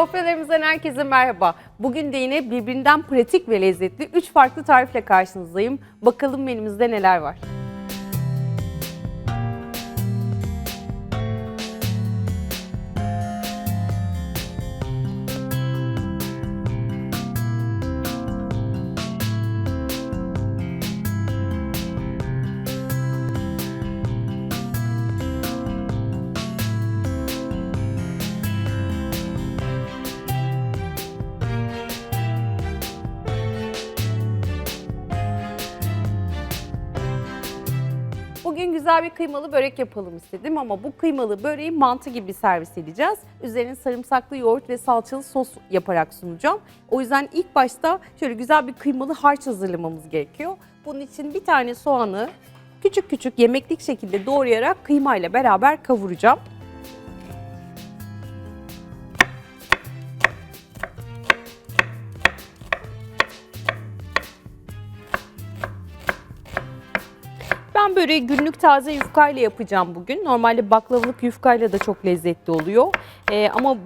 Sofralarımızdan herkese merhaba. Bugün de yine birbirinden pratik ve lezzetli 3 farklı tarifle karşınızdayım. Bakalım menümüzde neler var. Güzel bir kıymalı börek yapalım istedim ama bu kıymalı böreği mantı gibi servis edeceğiz. Üzerine sarımsaklı yoğurt ve salçalı sos yaparak sunacağım. O yüzden ilk başta şöyle güzel bir kıymalı harç hazırlamamız gerekiyor. Bunun için bir tane soğanı küçük küçük yemeklik şekilde doğrayarak kıymayla beraber kavuracağım. Ben böreği günlük taze yufkayla yapacağım bugün. Normalde baklavalık yufkayla da çok lezzetli oluyor. Ee, ama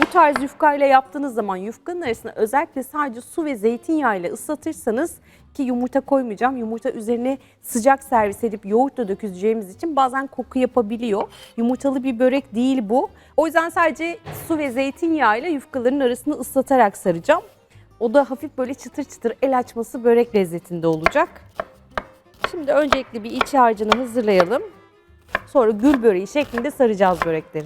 bu tarz yufkayla yaptığınız zaman yufkanın arasına özellikle sadece su ve zeytinyağıyla ıslatırsanız ki yumurta koymayacağım. Yumurta üzerine sıcak servis edip yoğurtla dökeceğimiz için bazen koku yapabiliyor. Yumurtalı bir börek değil bu. O yüzden sadece su ve zeytinyağıyla yufkaların arasını ıslatarak saracağım. O da hafif böyle çıtır çıtır el açması börek lezzetinde olacak. Şimdi öncelikle bir iç harcını hazırlayalım. Sonra gül böreği şeklinde saracağız börekleri.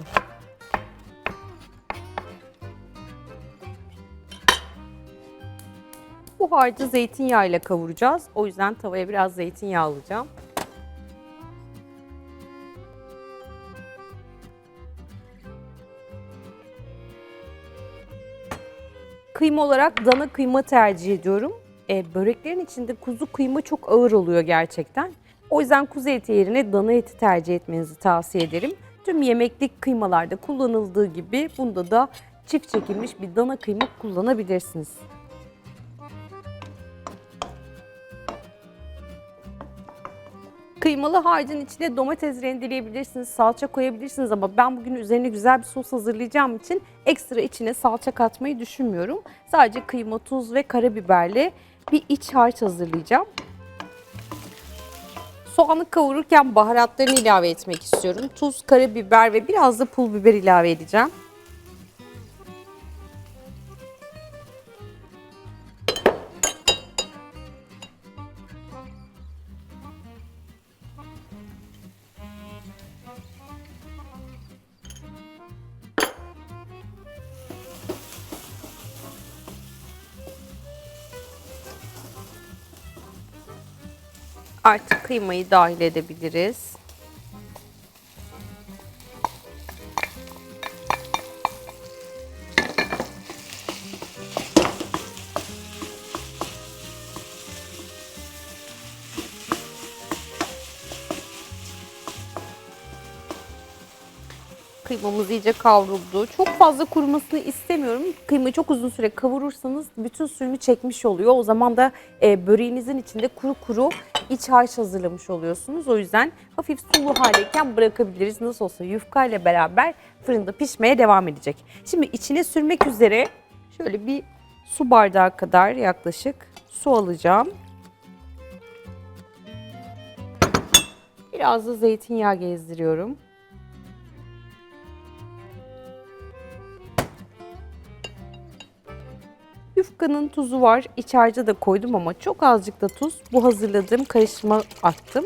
Bu harcı zeytinyağı ile kavuracağız. O yüzden tavaya biraz zeytinyağı alacağım. Kıyma olarak dana kıyma tercih ediyorum. E, böreklerin içinde kuzu kıyma çok ağır oluyor gerçekten. O yüzden kuzu eti yerine dana eti tercih etmenizi tavsiye ederim. Tüm yemeklik kıymalarda kullanıldığı gibi bunda da çift çekilmiş bir dana kıyma kullanabilirsiniz. Kıymalı harcın içine domates rendeleyebilirsiniz, salça koyabilirsiniz ama ben bugün üzerine güzel bir sos hazırlayacağım için ekstra içine salça katmayı düşünmüyorum. Sadece kıyma, tuz ve karabiberle bir iç harç hazırlayacağım. Soğanı kavururken baharatlarını ilave etmek istiyorum. Tuz, karabiber ve biraz da pul biber ilave edeceğim. Artık kıymayı dahil edebiliriz. Kıymamız iyice kavruldu. Çok fazla kurumasını istemiyorum. Kıymayı çok uzun süre kavurursanız bütün suyunu çekmiş oluyor. O zaman da e, böreğinizin içinde kuru kuru iç harç hazırlamış oluyorsunuz. O yüzden hafif sulu haldeyken bırakabiliriz. Nasıl olsa yufka ile beraber fırında pişmeye devam edecek. Şimdi içine sürmek üzere şöyle bir su bardağı kadar yaklaşık su alacağım. Biraz da zeytinyağı gezdiriyorum. Yufkanın tuzu var. İç harca da koydum ama çok azıcık da tuz. Bu hazırladığım karışıma attım.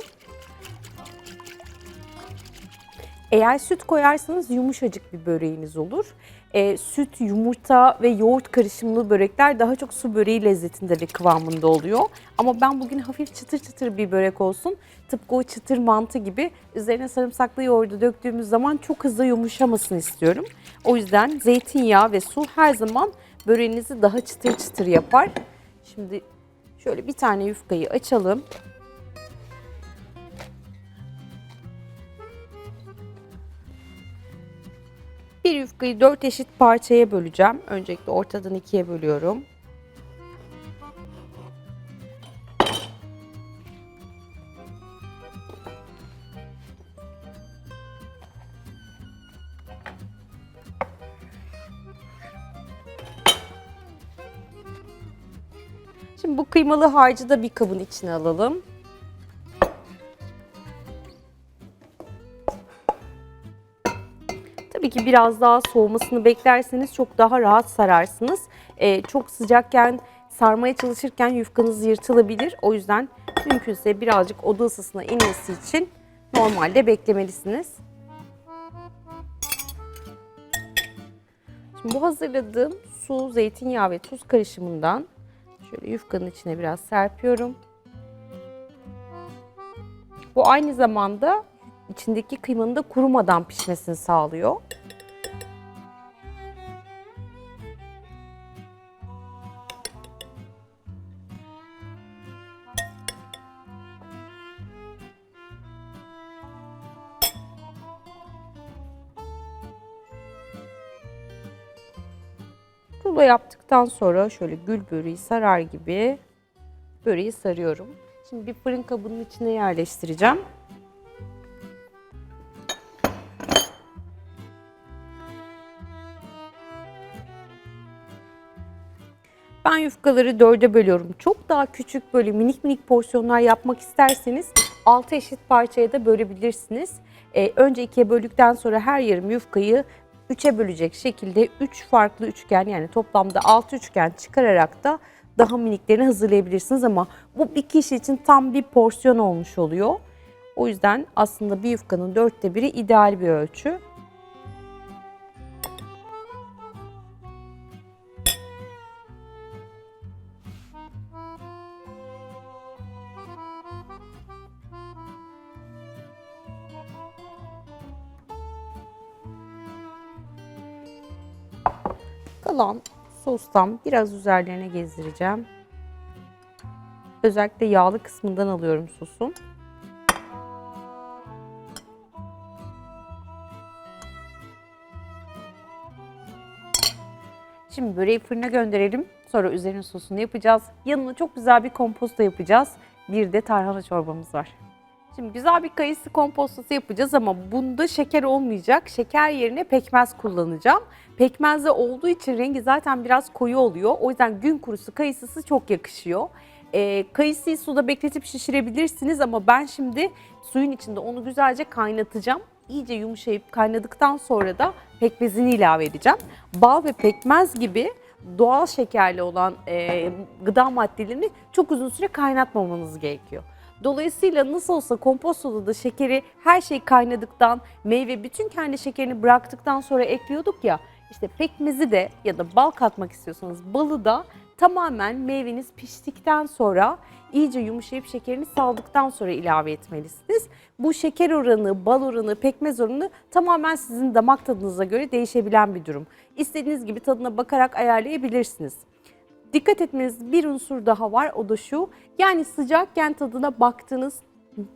Eğer süt koyarsanız yumuşacık bir böreğiniz olur. Ee, süt, yumurta ve yoğurt karışımlı börekler daha çok su böreği lezzetinde ve kıvamında oluyor. Ama ben bugün hafif çıtır çıtır bir börek olsun. Tıpkı o çıtır mantı gibi üzerine sarımsaklı yoğurdu döktüğümüz zaman çok hızlı yumuşamasını istiyorum. O yüzden zeytinyağı ve su her zaman böreğinizi daha çıtır çıtır yapar. Şimdi şöyle bir tane yufkayı açalım. Bir yufkayı dört eşit parçaya böleceğim. Öncelikle ortadan ikiye bölüyorum. Kıymalı harcı da bir kabın içine alalım. Tabii ki biraz daha soğumasını beklerseniz çok daha rahat sararsınız. Ee, çok sıcakken sarmaya çalışırken yufkanız yırtılabilir. O yüzden mümkünse birazcık oda ısısına inmesi için normalde beklemelisiniz. Şimdi bu hazırladığım su, zeytinyağı ve tuz karışımından şöyle yufkanın içine biraz serpiyorum. Bu aynı zamanda içindeki kıymanın da kurumadan pişmesini sağlıyor. Rulo yaptıktan sonra şöyle gül böreği sarar gibi böreği sarıyorum. Şimdi bir fırın kabının içine yerleştireceğim. Ben yufkaları dörde bölüyorum. Çok daha küçük böyle minik minik porsiyonlar yapmak isterseniz 6 eşit parçaya da bölebilirsiniz. Ee, önce ikiye böldükten sonra her yarım yufkayı 3'e bölecek şekilde 3 farklı üçgen yani toplamda 6 üçgen çıkararak da daha miniklerini hazırlayabilirsiniz ama bu bir kişi için tam bir porsiyon olmuş oluyor. O yüzden aslında bir yufkanın dörtte biri ideal bir ölçü. Kalan sostan biraz üzerlerine gezdireceğim. Özellikle yağlı kısmından alıyorum sosun. Şimdi böreği fırına gönderelim. Sonra üzerine sosunu yapacağız. Yanına çok güzel bir komposto yapacağız. Bir de tarhana çorbamız var. Şimdi güzel bir kayısı kompostosu yapacağız ama bunda şeker olmayacak. Şeker yerine pekmez kullanacağım. Pekmezde olduğu için rengi zaten biraz koyu oluyor. O yüzden gün kurusu kayısısı çok yakışıyor. Ee, kayısıyı suda bekletip şişirebilirsiniz ama ben şimdi suyun içinde onu güzelce kaynatacağım. İyice yumuşayıp kaynadıktan sonra da pekmezini ilave edeceğim. Bal ve pekmez gibi doğal şekerli olan e, gıda maddelerini çok uzun süre kaynatmamanız gerekiyor. Dolayısıyla nasıl olsa kompostoda da şekeri her şey kaynadıktan, meyve bütün kendi şekerini bıraktıktan sonra ekliyorduk ya. İşte pekmezi de ya da bal katmak istiyorsanız balı da tamamen meyveniz piştikten sonra iyice yumuşayıp şekerini saldıktan sonra ilave etmelisiniz. Bu şeker oranı, bal oranı, pekmez oranı tamamen sizin damak tadınıza göre değişebilen bir durum. İstediğiniz gibi tadına bakarak ayarlayabilirsiniz. Dikkat etmeniz bir unsur daha var o da şu. Yani sıcakken tadına baktığınız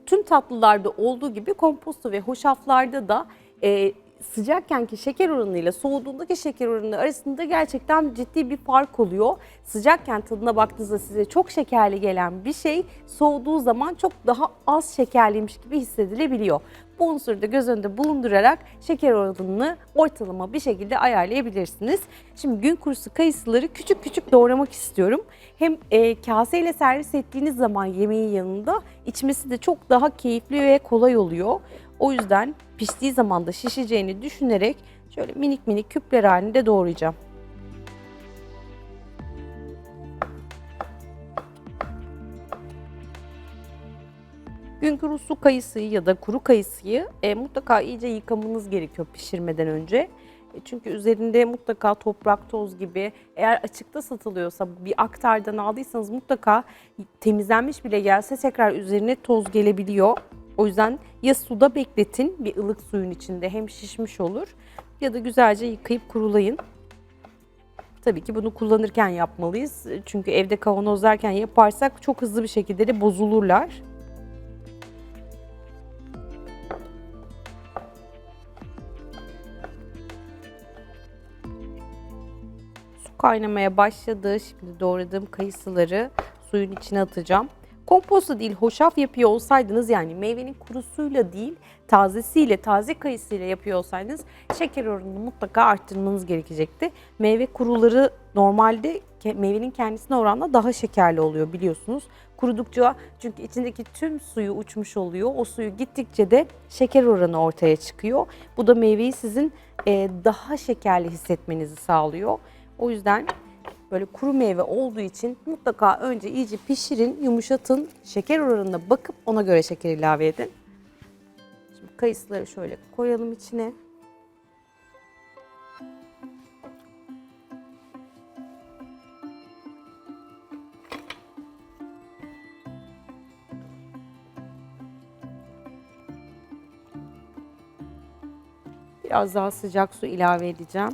tüm tatlılarda olduğu gibi komposto ve hoşaflarda da e, sıcakkenki şeker oranıyla soğuduğundaki şeker oranı arasında gerçekten ciddi bir fark oluyor. Sıcakken tadına baktığınızda size çok şekerli gelen bir şey soğuduğu zaman çok daha az şekerliymiş gibi hissedilebiliyor. Bu unsuru da göz önünde bulundurarak şeker oranını ortalama bir şekilde ayarlayabilirsiniz. Şimdi gün kurusu kayısıları küçük küçük doğramak istiyorum. Hem e, kaseyle servis ettiğiniz zaman yemeğin yanında içmesi de çok daha keyifli ve kolay oluyor. O yüzden piştiği zaman da şişeceğini düşünerek şöyle minik minik küpler halinde doğrayacağım. Gün kurusu kayısıyı ya da kuru kayısıyı e, mutlaka iyice yıkamanız gerekiyor pişirmeden önce. E, çünkü üzerinde mutlaka toprak, toz gibi eğer açıkta satılıyorsa bir aktardan aldıysanız mutlaka temizlenmiş bile gelse tekrar üzerine toz gelebiliyor. O yüzden ya suda bekletin bir ılık suyun içinde hem şişmiş olur ya da güzelce yıkayıp kurulayın. Tabii ki bunu kullanırken yapmalıyız. Çünkü evde kavanozlarken yaparsak çok hızlı bir şekilde de bozulurlar. Su kaynamaya başladı. Şimdi doğradığım kayısıları suyun içine atacağım. Komposta değil hoşaf yapıyor olsaydınız yani meyvenin kurusuyla değil tazesiyle taze kayısıyla yapıyor olsaydınız şeker oranını mutlaka arttırmanız gerekecekti. Meyve kuruları normalde meyvenin kendisine oranla daha şekerli oluyor biliyorsunuz. Kurudukça çünkü içindeki tüm suyu uçmuş oluyor. O suyu gittikçe de şeker oranı ortaya çıkıyor. Bu da meyveyi sizin e, daha şekerli hissetmenizi sağlıyor. O yüzden böyle kuru meyve olduğu için mutlaka önce iyice pişirin, yumuşatın. Şeker oranına bakıp ona göre şeker ilave edin. Şimdi kayısıları şöyle koyalım içine. Biraz daha sıcak su ilave edeceğim.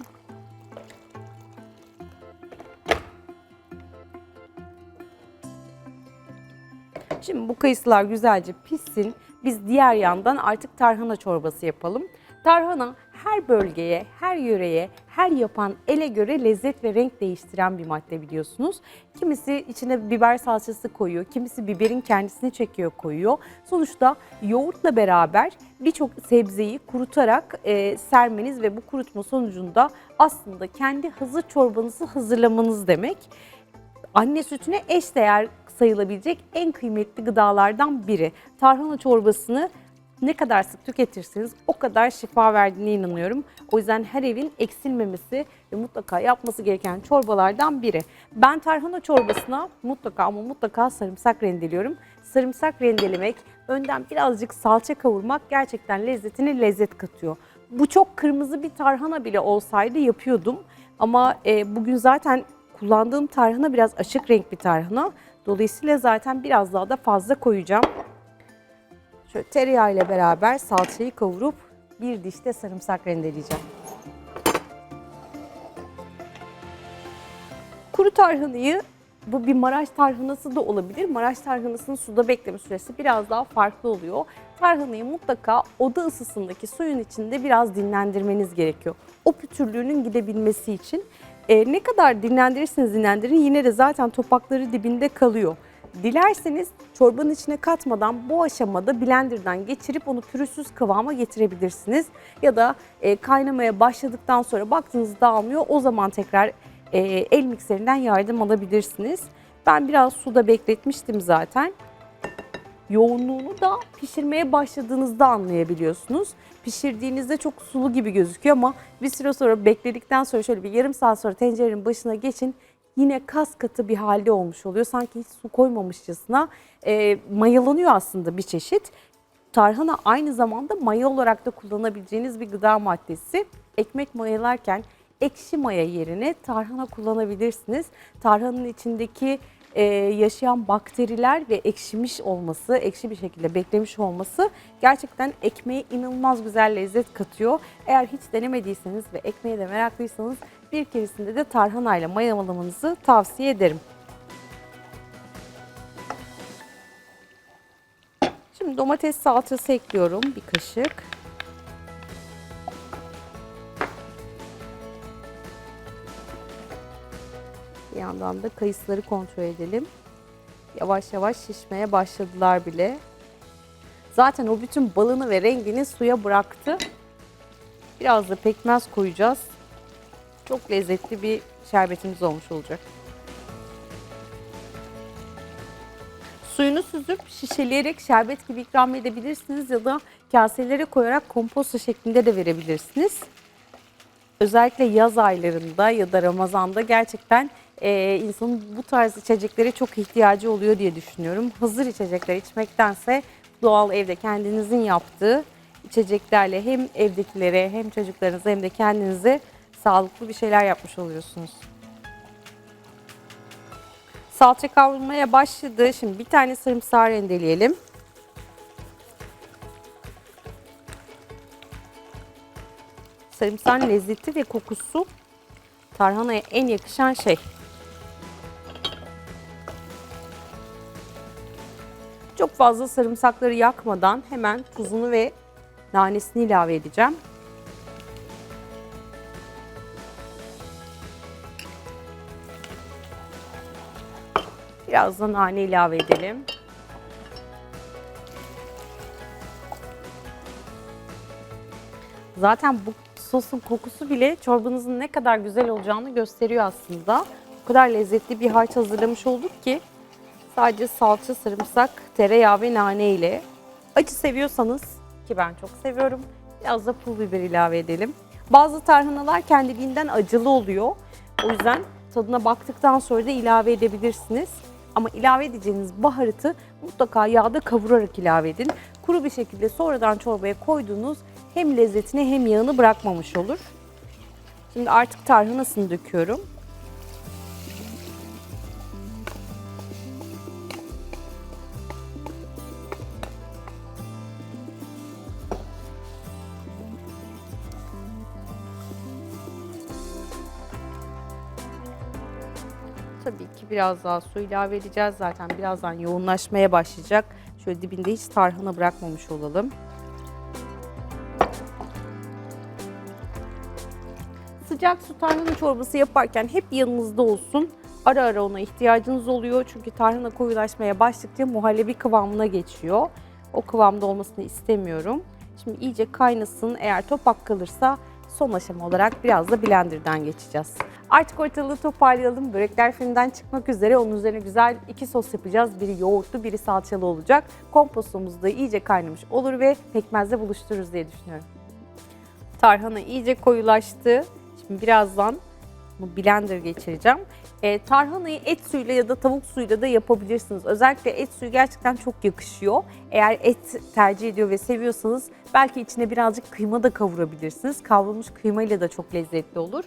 Şimdi bu kayısılar güzelce pişsin. Biz diğer yandan artık tarhana çorbası yapalım. Tarhana her bölgeye, her yöreye, her yapan ele göre lezzet ve renk değiştiren bir madde biliyorsunuz. Kimisi içine biber salçası koyuyor, kimisi biberin kendisini çekiyor koyuyor. Sonuçta yoğurtla beraber birçok sebzeyi kurutarak e, sermeniz ve bu kurutma sonucunda aslında kendi hazır çorbanızı hazırlamanız demek anne sütüne eşdeğer sayılabilecek en kıymetli gıdalardan biri. Tarhana çorbasını ne kadar sık tüketirseniz o kadar şifa verdiğine inanıyorum. O yüzden her evin eksilmemesi ve mutlaka yapması gereken çorbalardan biri. Ben tarhana çorbasına mutlaka ama mutlaka sarımsak rendeliyorum. Sarımsak rendelemek, önden birazcık salça kavurmak gerçekten lezzetine lezzet katıyor. Bu çok kırmızı bir tarhana bile olsaydı yapıyordum. Ama e, bugün zaten kullandığım tarhana biraz açık renk bir tarhana. Dolayısıyla zaten biraz daha da fazla koyacağım. Şöyle tereyağı ile beraber salçayı kavurup bir diş de sarımsak rendeleyeceğim. Kuru tarhanayı bu bir Maraş tarhanası da olabilir. Maraş tarhanasının suda bekleme süresi biraz daha farklı oluyor. Tarhanayı mutlaka oda ısısındaki suyun içinde biraz dinlendirmeniz gerekiyor. O pütürlüğünün gidebilmesi için. E, ne kadar dinlendirirseniz dinlendirin yine de zaten topakları dibinde kalıyor. Dilerseniz çorbanın içine katmadan bu aşamada blenderdan geçirip onu pürüzsüz kıvama getirebilirsiniz. Ya da e, kaynamaya başladıktan sonra baktığınız dağılmıyor o zaman tekrar e, el mikserinden yardım alabilirsiniz. Ben biraz suda bekletmiştim zaten. Yoğunluğunu da pişirmeye başladığınızda anlayabiliyorsunuz. Pişirdiğinizde çok sulu gibi gözüküyor ama bir süre sonra bekledikten sonra şöyle bir yarım saat sonra tencerenin başına geçin. Yine kas katı bir halde olmuş oluyor. Sanki hiç su koymamışçasına e, mayalanıyor aslında bir çeşit. Tarhana aynı zamanda maya olarak da kullanabileceğiniz bir gıda maddesi. Ekmek mayalarken ekşi maya yerine tarhana kullanabilirsiniz. Tarhananın içindeki e, yaşayan bakteriler ve ekşimiş olması, ekşi bir şekilde beklemiş olması gerçekten ekmeğe inanılmaz güzel lezzet katıyor. Eğer hiç denemediyseniz ve ekmeğe de meraklıysanız bir keresinde de tarhanayla mayalamanızı tavsiye ederim. Şimdi domates salçası ekliyorum bir kaşık. Yandan da kayısıları kontrol edelim. Yavaş yavaş şişmeye başladılar bile. Zaten o bütün balını ve rengini suya bıraktı. Biraz da pekmez koyacağız. Çok lezzetli bir şerbetimiz olmuş olacak. Suyunu süzüp şişeleyerek şerbet gibi ikram edebilirsiniz ya da kaselere koyarak komposto şeklinde de verebilirsiniz. Özellikle yaz aylarında ya da Ramazan'da gerçekten e, insanın bu tarz içeceklere çok ihtiyacı oluyor diye düşünüyorum. Hazır içecekler içmektense doğal evde kendinizin yaptığı içeceklerle hem evdekilere hem çocuklarınıza hem de kendinize sağlıklı bir şeyler yapmış oluyorsunuz. Salça kavrulmaya başladı. Şimdi bir tane sarımsağı rendeleyelim. Sarımsağın lezzeti ve kokusu tarhanaya en yakışan şey. Çok fazla sarımsakları yakmadan hemen tuzunu ve nanesini ilave edeceğim. Biraz da nane ilave edelim. Zaten bu sosun kokusu bile çorbanızın ne kadar güzel olacağını gösteriyor aslında. O kadar lezzetli bir harç hazırlamış olduk ki sadece salça, sarımsak, tereyağı ve nane ile. Acı seviyorsanız ki ben çok seviyorum biraz da pul biber ilave edelim. Bazı tarhanalar kendiliğinden acılı oluyor. O yüzden tadına baktıktan sonra da ilave edebilirsiniz. Ama ilave edeceğiniz baharatı mutlaka yağda kavurarak ilave edin. Kuru bir şekilde sonradan çorbaya koyduğunuz hem lezzetini hem yağını bırakmamış olur. Şimdi artık tarhanasını döküyorum. Tabii ki biraz daha su ilave edeceğiz. Zaten birazdan yoğunlaşmaya başlayacak. Şöyle dibinde hiç tarhana bırakmamış olalım. Sıcak su tarhana çorbası yaparken hep yanınızda olsun. Ara ara ona ihtiyacınız oluyor. Çünkü tarhana koyulaşmaya başladıkça muhallebi kıvamına geçiyor. O kıvamda olmasını istemiyorum. Şimdi iyice kaynasın. Eğer topak kalırsa son aşama olarak biraz da blenderdan geçeceğiz. Artık ortalığı toparlayalım. Börekler fırından çıkmak üzere. Onun üzerine güzel iki sos yapacağız. Biri yoğurtlu, biri salçalı olacak. Kompostomuz da iyice kaynamış olur ve pekmezle buluştururuz diye düşünüyorum. Tarhana iyice koyulaştı. Şimdi birazdan bu blender geçireceğim. E, tarhanayı et suyuyla ya da tavuk suyuyla da yapabilirsiniz. Özellikle et suyu gerçekten çok yakışıyor. Eğer et tercih ediyor ve seviyorsanız belki içine birazcık kıyma da kavurabilirsiniz. Kavrulmuş kıymayla da çok lezzetli olur.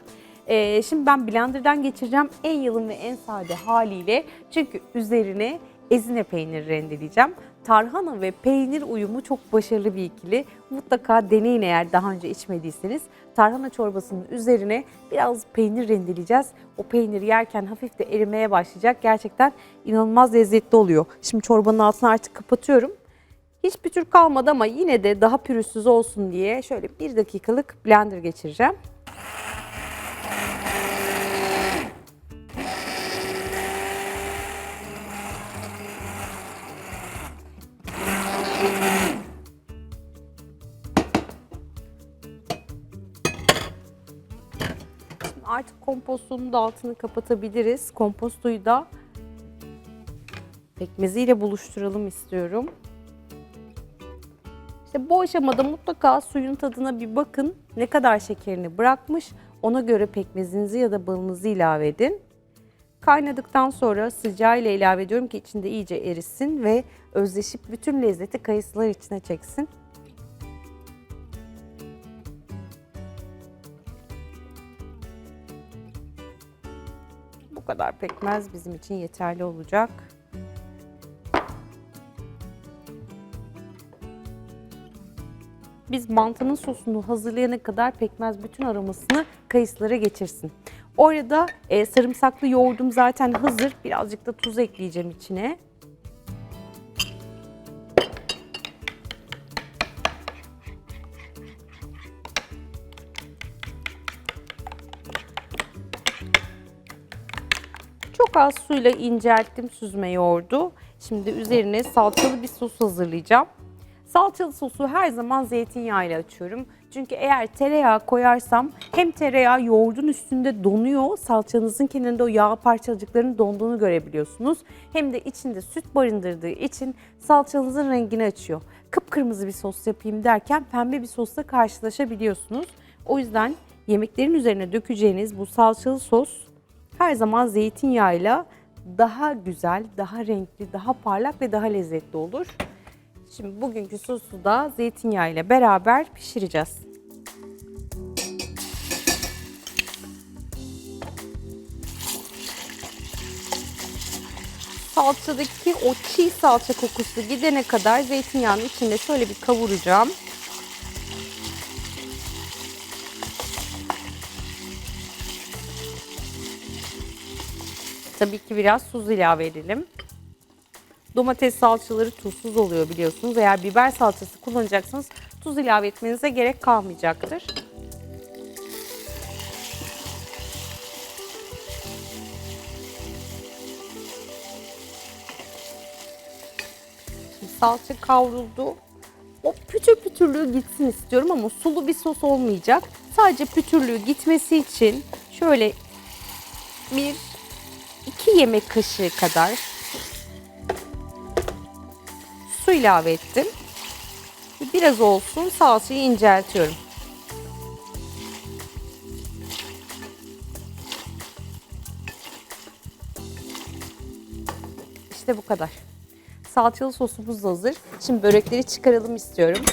E, şimdi ben blenderdan geçireceğim en yalın ve en sade haliyle. Çünkü üzerine ezine peyniri rendeleyeceğim. Tarhana ve peynir uyumu çok başarılı bir ikili. Mutlaka deneyin eğer daha önce içmediyseniz. Tarhana çorbasının üzerine biraz peynir rendeleyeceğiz. O peynir yerken hafif de erimeye başlayacak. Gerçekten inanılmaz lezzetli oluyor. Şimdi çorbanın altını artık kapatıyorum. Hiç pütür kalmadı ama yine de daha pürüzsüz olsun diye şöyle bir dakikalık blender geçireceğim. Kompostunun da altını kapatabiliriz. Kompostoyu da pekmeziyle buluşturalım istiyorum. İşte bu aşamada mutlaka suyun tadına bir bakın. Ne kadar şekerini bırakmış. Ona göre pekmezinizi ya da balınızı ilave edin. Kaynadıktan sonra sıcağıyla ilave ediyorum ki içinde iyice erisin ve özleşip bütün lezzeti kayısılar içine çeksin. Bu kadar pekmez bizim için yeterli olacak. Biz mantının sosunu hazırlayana kadar pekmez bütün aromasını kayısılara geçirsin. Orada e, sarımsaklı yoğurdum zaten hazır. Birazcık da tuz ekleyeceğim içine. Az suyla incelttim süzme yoğurdu. Şimdi üzerine salçalı bir sos hazırlayacağım. Salçalı sosu her zaman zeytinyağı ile açıyorum. Çünkü eğer tereyağı koyarsam hem tereyağı yoğurdun üstünde donuyor, salçanızın kenarında o yağ parçacıklarının donduğunu görebiliyorsunuz. Hem de içinde süt barındırdığı için salçanızın rengini açıyor. Kıpkırmızı bir sos yapayım derken pembe bir sosla karşılaşabiliyorsunuz. O yüzden yemeklerin üzerine dökeceğiniz bu salçalı sos her zaman zeytinyağıyla daha güzel, daha renkli, daha parlak ve daha lezzetli olur. Şimdi bugünkü sosu da zeytinyağı ile beraber pişireceğiz. Salçadaki o çiğ salça kokusu gidene kadar zeytinyağının içinde şöyle bir kavuracağım. Tabii ki biraz tuz ilave edelim. Domates salçaları tuzsuz oluyor biliyorsunuz. Eğer biber salçası kullanacaksanız tuz ilave etmenize gerek kalmayacaktır. Salça kavruldu. O pütür pütürlüğü gitsin istiyorum ama sulu bir sos olmayacak. Sadece pütürlüğü gitmesi için şöyle bir 2 yemek kaşığı kadar su ilave ettim. Biraz olsun salçayı inceltiyorum. İşte bu kadar. Salçalı sosumuz da hazır. Şimdi börekleri çıkaralım istiyorum.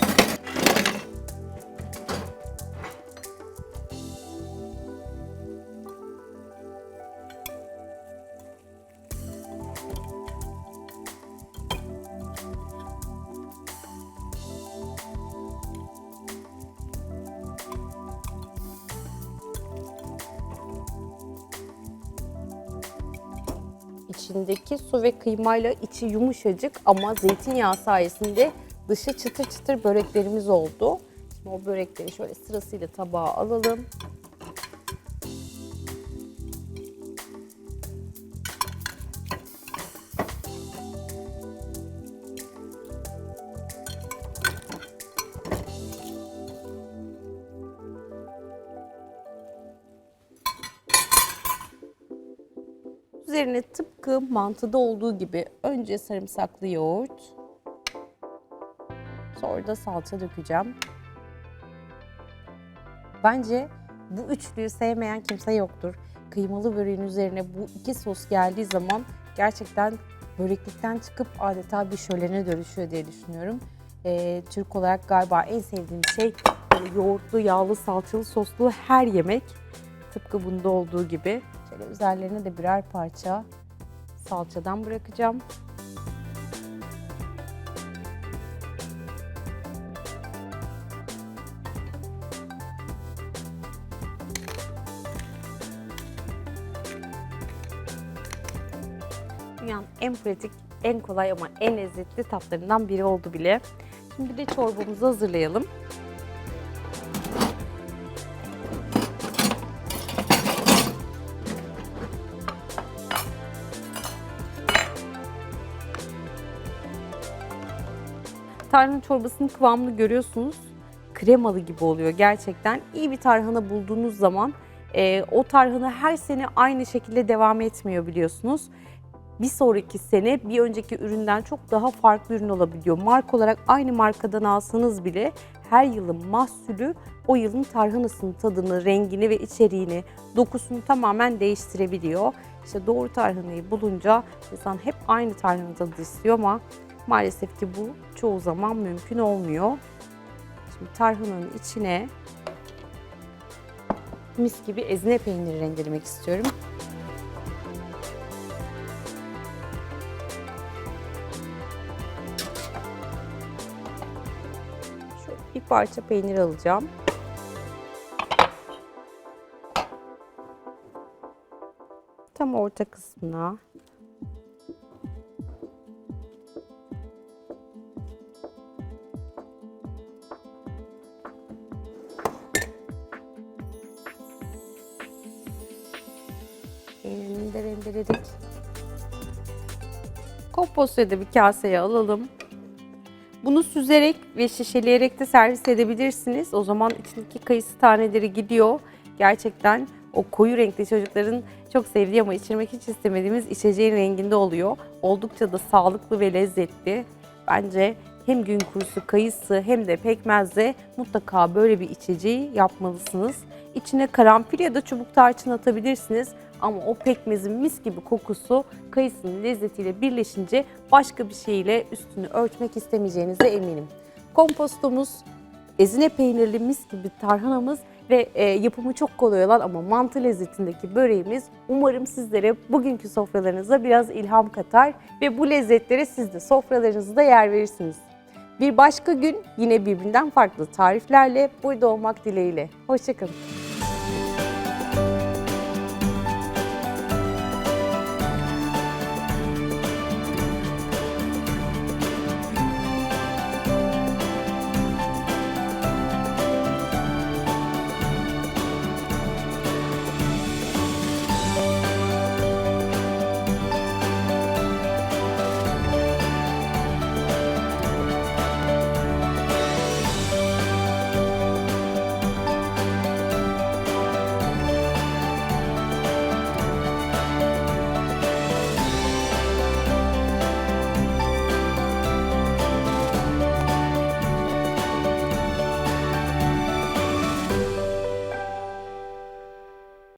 İçindeki su ve kıymayla içi yumuşacık ama zeytinyağı sayesinde dışı çıtır çıtır böreklerimiz oldu. Şimdi o börekleri şöyle sırasıyla tabağa alalım. Üzerine tıpkı mantıda olduğu gibi önce sarımsaklı yoğurt, sonra da salça dökeceğim. Bence bu üçlüyü sevmeyen kimse yoktur. Kıymalı böreğin üzerine bu iki sos geldiği zaman gerçekten böreklikten çıkıp adeta bir şölene dönüşüyor diye düşünüyorum. Ee, Türk olarak galiba en sevdiğim şey yoğurtlu, yağlı, salçalı soslu her yemek. Tıpkı bunda olduğu gibi. Şöyle üzerlerine de birer parça salçadan bırakacağım. Dünyanın en pratik, en kolay ama en lezzetli tatlarından biri oldu bile. Şimdi bir de çorbamızı hazırlayalım. Tarhana çorbasının kıvamını görüyorsunuz. Kremalı gibi oluyor gerçekten. İyi bir tarhana bulduğunuz zaman e, o tarhana her sene aynı şekilde devam etmiyor biliyorsunuz. Bir sonraki sene bir önceki üründen çok daha farklı ürün olabiliyor. Marka olarak aynı markadan alsanız bile her yılın mahsulü o yılın tarhanasının tadını, rengini ve içeriğini, dokusunu tamamen değiştirebiliyor. İşte doğru tarhanayı bulunca insan hep aynı tarhana tadı istiyor ama Maalesef ki bu çoğu zaman mümkün olmuyor. Şimdi tarhananın içine mis gibi ezine peyniri rendelemek istiyorum. Şöyle bir parça peynir alacağım. Tam orta kısmına Kompostoyu da bir kaseye alalım. Bunu süzerek ve şişeleyerek de servis edebilirsiniz. O zaman içindeki kayısı taneleri gidiyor. Gerçekten o koyu renkli çocukların çok sevdiği ama içirmek hiç istemediğimiz içeceğin renginde oluyor. Oldukça da sağlıklı ve lezzetli. Bence hem gün kurusu kayısı hem de pekmezle mutlaka böyle bir içeceği yapmalısınız. İçine karanfil ya da çubuk tarçın atabilirsiniz. Ama o pekmezin mis gibi kokusu kayısının lezzetiyle birleşince başka bir şeyle üstünü örtmek istemeyeceğinize eminim. Kompostomuz, ezine peynirli mis gibi tarhanamız ve e, yapımı çok kolay olan ama mantı lezzetindeki böreğimiz umarım sizlere bugünkü sofralarınıza biraz ilham katar ve bu lezzetlere siz de sofralarınızda yer verirsiniz. Bir başka gün yine birbirinden farklı tariflerle burada olmak dileğiyle. Hoşçakalın.